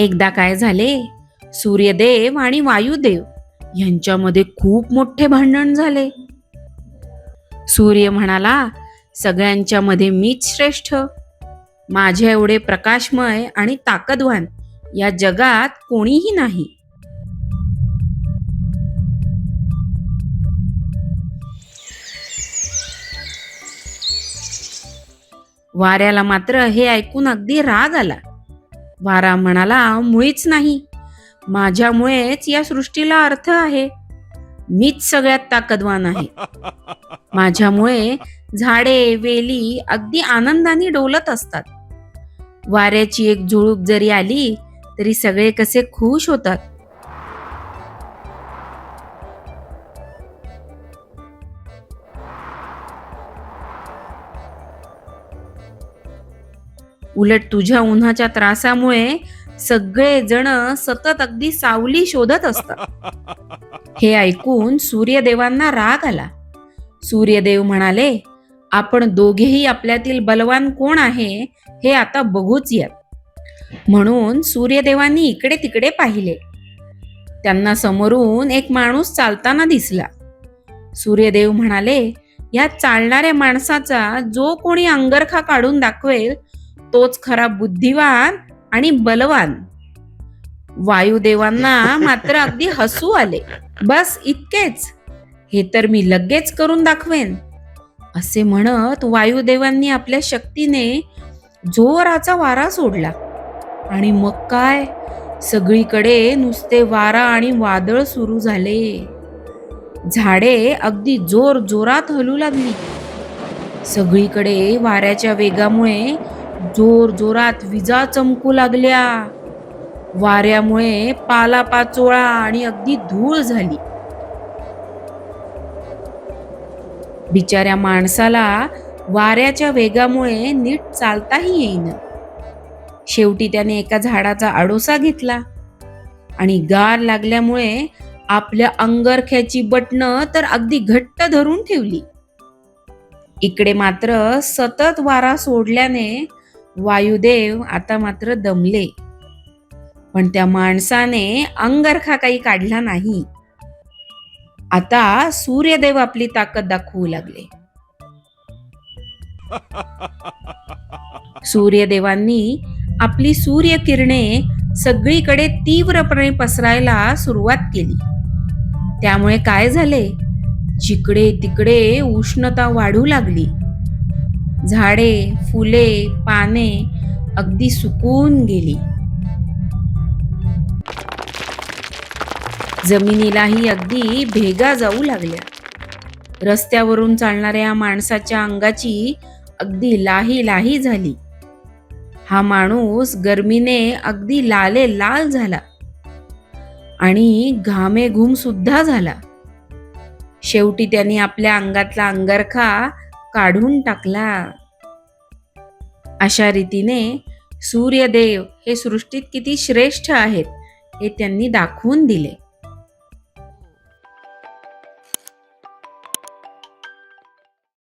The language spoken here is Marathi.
एकदा काय झाले? सूर्यदेव आणि वायुदेव यांच्यामध्ये खूप मोठे भांडण झाले. सूर्य म्हणाला सगळ्यांच्या मध्ये मीच श्रेष्ठ. माझ्या एवढे प्रकाशमय आणि ताकदवान या जगात कोणीही नाही. वाऱ्याला मात्र हे ऐकून अगदी राग आला. वारा म्हणाला मुळीच नाही. माझ्यामुळेच या सृष्टीला अर्थ आहे. मीच सगळ्यात ताकदवान आहे. माझ्यामुळे झाडे वेली अगदी आनंदाने डोलत असतात. वाऱ्याची एक झुळूक जरी आली तरी सगळे कसे खुश होतात. उलट तुझ्या उन्हाच्या त्रासामुळे सगळे जण सतत अगदी सावली शोधत असतात. हे ऐकून सूर्यदेवांना राग आला. सूर्यदेव म्हणाले आपण दोघेही आपल्यातील बलवान कोण आहे हे आता बघूच यात. म्हणून सूर्यदेवांनी इकडे तिकडे पाहिले. त्यांना समोरून एक माणूस चालताना दिसला. सूर्यदेव म्हणाले या चालणाऱ्या माणसाचा जो कोणी अंगरखा काढून दाखवेल तोच खरा बुद्धिवान आणि बलवान. वायुदेवांना मात्र अगदी हसू आले. बस इतकेच. हे तर मी लगेच करून दाखवेन. असे म्हणत वायुदेवांनी आपल्या शक्तीने जोराचा वारा सोडला. आणि मग काय? सगळीकडे नुसते वारा आणि वादळ सुरू झाले. झाडे अगदी जोर जोरात हलू लागली. सगळीकडे वाऱ्याच्या वेगामुळे जोर जोरात विजा चमकू लागल्या. वाऱ्यामुळे पालापाचोळा आणि अगदी धूळ झाली. बिचाऱ्या माणसाला वाऱ्याच्या वेगामुळे नीट चालताही येईना. शेवटी त्याने एका झाडाचा आडोसा घेतला आणि गार लागल्यामुळे आपल्या अंगरख्याची बटणं तर अगदी घट्ट धरून ठेवली. इकडे मात्र सतत वारा सोडल्याने वायुदेव आता मात्र दमले. पण त्या माणसाने अंगरखा काही काढला नाही. आता सूर्यदेव आपली ताकद दाखवू लागले. सूर्यदेवांनी आपली सूर्यकिरणे सगळीकडे तीव्रपणे पसरायला सुरुवात केली. त्यामुळे काय झाले? जिकडे तिकडे उष्णता वाढू लागली. झाडे फुले पाने अगदी सुकून गेली. जमिनीलाही अगदी भेगा जाऊ लागल्या. रस्त्यावरून चालणाऱ्या माणसाच्या अंगाची अगदी लाही लाही झाली. हा माणूस गर्मीने अगदी लाले लाल झाला. आणि घामे घुम सुद्धा झाला. शेवटी त्यांनी आपल्या अंगातला अंगरखा काढून टाकला. अशा रीतीने सूर्यदेव हे सृष्टीत किती श्रेष्ठ आहेत हे त्यांनी दाखवून दिले.